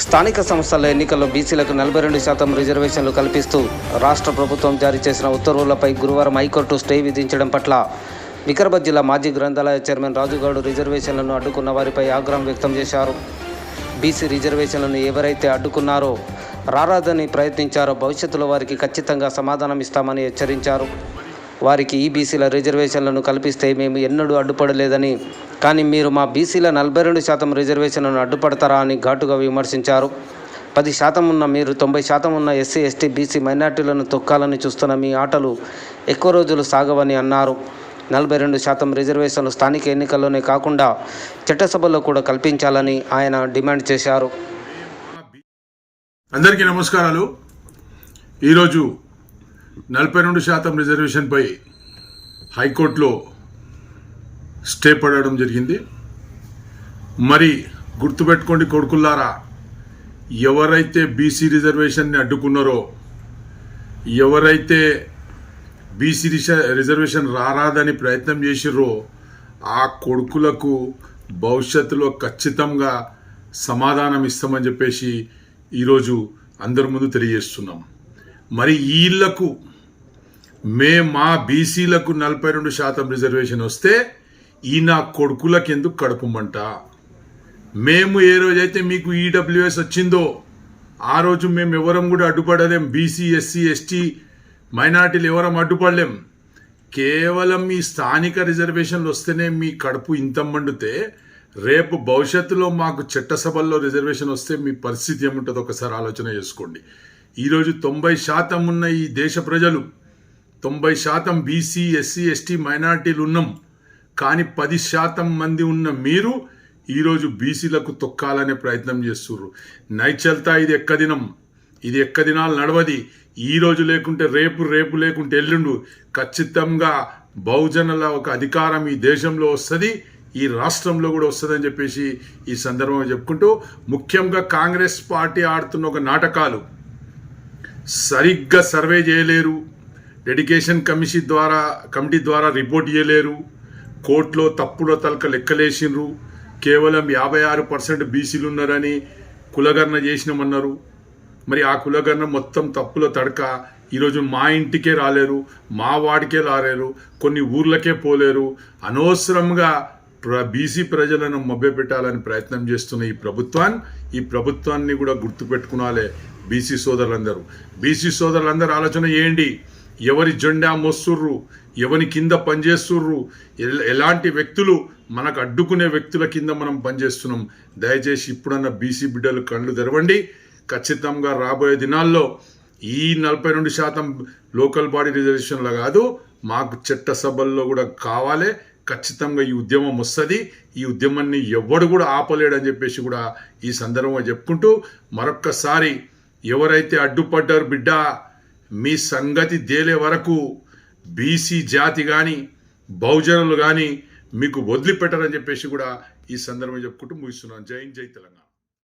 స్థానిక సంస్థల ఎన్నికల్లో బీసీలకు నలభై రెండు శాతం రిజర్వేషన్లు కల్పిస్తూ రాష్ట్ర ప్రభుత్వం జారీ చేసిన ఉత్తర్వులపై గురువారం హైకోర్టు స్టే విధించడం పట్ల వికారాబాద్ జిల్లా మాజీ గ్రంథాలయ చైర్మన్ రాజుగౌడ్ రిజర్వేషన్లను అడ్డుకున్న వారిపై ఆగ్రహం వ్యక్తం చేశారు. బీసీ రిజర్వేషన్లను ఎవరైతే అడ్డుకున్నారో రారాదని ప్రయత్నించారో భవిష్యత్తులో వారికి ఖచ్చితంగా సమాధానం ఇస్తామని హెచ్చరించారు. వారికి ఈ బీసీల రిజర్వేషన్లను కల్పిస్తే మేము ఎన్నడూ అడ్డుపడలేదని. కానీ మీరు మా బీసీల నలభై రెండు శాతం రిజర్వేషన్లను అడ్డుపడతారా అని ఘాటుగా విమర్శించారు. పది శాతం ఉన్న మీరు తొంభై శాతం ఉన్న ఎస్సీ ఎస్టీ బీసీ మైనార్టీలను తొక్కాలని చూస్తున్న మీ ఆటలు ఎక్కువ రోజులు సాగవని అన్నారు. నలభై రెండు శాతం రిజర్వేషన్లు స్థానిక ఎన్నికల్లోనే కాకుండా చట్టసభలో కూడా కల్పించాలని ఆయన డిమాండ్ చేశారు. అందరికీ నమస్కారాలు. ఈరోజు నలభై రెండు శాతం రిజర్వేషన్పై హైకోర్టులో స్టే పడడం జరిగింది. మరి గుర్తుపెట్టుకోండి కొడుకుల్లారా ఎవరైతే బీసీ రిజర్వేషన్ని అడ్డుకున్నారో ఎవరైతే బీసీ రిజర్వేషన్ రారాదని ప్రయత్నం చేసిర్రో ఆ కొడుకులకు భవిష్యత్తులో ఖచ్చితంగా సమాధానం ఇస్తామని చెప్పేసి ఈరోజు అందరి ముందు తెలియజేస్తున్నాం. మరి వీళ్ళకు మే మా బీసీలకు నలభై రెండు శాతం రిజర్వేషన్ వస్తే ఈ నా కొడుకులకు ఎందుకు కడుపుమంట మేము ఏ రోజైతే మీకు ఈడబ్ల్యూఎస్ వచ్చిందో ఆ రోజు మేము ఎవరం కూడా అడ్డుపడలేం. బీసీ ఎస్సీ ఎస్టీ మైనార్టీలు ఎవరం అడ్డుపడలేం. కేవలం మీ స్థానిక రిజర్వేషన్లు వస్తేనే మీ కడుపు ఇంత మండితే రేపు భవిష్యత్తులో మాకు చట్టసభల్లో రిజర్వేషన్ వస్తే మీ పరిస్థితి ఏముంటుందో ఒకసారి ఆలోచన చేసుకోండి. ఈరోజు తొంభై శాతం ఉన్న ఈ దేశ ప్రజలు తొంభై శాతం బీసీ ఎస్సీ ఎస్టీ మైనార్టీలు ఉన్నాం. కానీ పది శాతం మంది ఉన్న మీరు ఈరోజు బీసీలకు తొక్కాలనే ప్రయత్నం చేస్తున్నారు నైచల్తా ఇది ఎక్కదినం ఇది ఎక్కదినాలు నడవది. ఈ రోజు లేకుంటే రేపు రేపు లేకుంటే ఎల్లుండు. ఖచ్చితంగా బహుజనుల ఒక అధికారం ఈ దేశంలో వస్తుంది ఈ రాష్ట్రంలో కూడా వస్తుందని చెప్పేసి ఈ సందర్భంగా చెప్పుకుంటూ ముఖ్యంగా కాంగ్రెస్ పార్టీ ఆడుతున్న ఒక నాటకాలు. సరిగ్గా సర్వే చేయలేరు. డెడికేషన్ కమిషన్ ద్వారా కమిటీ ద్వారా రిపోర్ట్ ఇవ్వలేరు కోర్టులో తప్పులో తలక లెక్కలేసిండ్రు. కేవలం యాభై ఆరు పర్సెంట్ బీసీలు ఉన్నారని కులగణన చేసినామన్నారు. మరి ఆ కులగణన మొత్తం తప్పుల తడక ఈరోజు మా ఇంటికే రాలేరు మా వాడికే రాలేరు కొన్ని ఊర్లకే పోలేరు. అనవసరంగా బీసీ ప్రజలను మభ్యపెట్టాలని ప్రయత్నం చేస్తున్న ఈ ప్రభుత్వాన్ని ఈ ప్రభుత్వాన్ని కూడా గుర్తుపెట్టుకునాలే బీసీ సోదరులందరూ. బీసీ సోదరులందరూ ఆలోచన చేయండి ఎవరి జెండా మోస్తుర్రు? ఎవరి కింద పనిచేస్తుర్రు? ఎలాంటి వ్యక్తులు? మనకు అడ్డుకునే వ్యక్తుల కింద మనం పనిచేస్తున్నాం. దయచేసి ఇప్పుడన్న బీసీ బిడ్డలు కళ్ళు తెరవండి. ఖచ్చితంగా రాబోయే దినాల్లో ఈ నలభై రెండు శాతం లోకల్ బాడీ రిజర్వేషన్లో కాదు మాకు చట్టసభల్లో కూడా కావాలి. ఖచ్చితంగా ఈ ఉద్యమం వస్తుంది. ఈ ఉద్యమాన్ని ఎవడు కూడా ఆపలేడని చెప్పేసి కూడా ఈ సందర్భంగా చెప్పుకుంటూ మరొక్కసారి ఎవరైతే అడ్డుపడ్డారు బిడ్డ మీ సంగతి దేలే వరకు బీసీ జాతి కానీ బహుజనులు కానీ మీకు వదిలిపెట్టరని చెప్పేసి కూడా ఈ సందర్భంగా చెప్పుకుంటూ ముగిస్తున్నాను. జై జై తెలంగాణ.